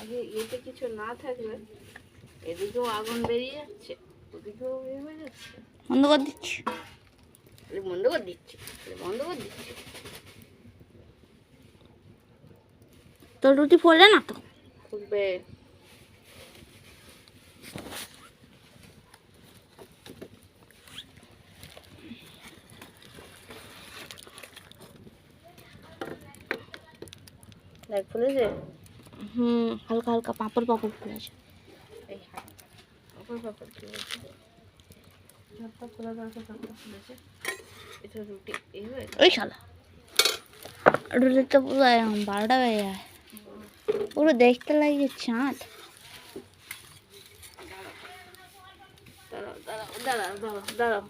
আগে এতে কিছু না থাকলে এদিকেও আগুন বেরিয়ে যাচ্ছে ওদিকেও হয়ে যাচ্ছে। বন্ধ করে দিচ্ছি। বন্ধ করে দিচ্ছি বন্ধ করে দিচ্ছি। তোর রুটি পড়লে না তো? ফুটবে লাইট ফুলেছে হুম হালকা হালকা পাঁপড় পাঁপড় ফুলেছে ঝটপট খোলা দরকার ঝটপট খুলেছে এটা রুটি এই হয়ে ওই শালা। রুটি তো পুরো বারোটা বেজে যায়। পুরো দেখতে লাগে চাঁদ। দাঁড়াও দাঁড়াও দাঁড়াও।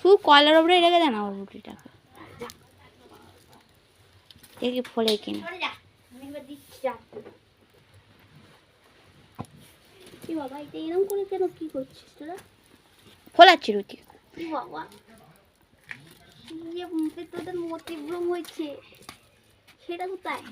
শুধু কয়লার উপরে রেখে দেন আমার রুটিটাকে। দেখি ফলে কিনা বাবা এটা এরকম করে কেন কি করছিস তোরা? ফোলাচ্ছি রুটি। বাবা। তোদের মতিভ্রম হয়েছে। সেটা কোথায়?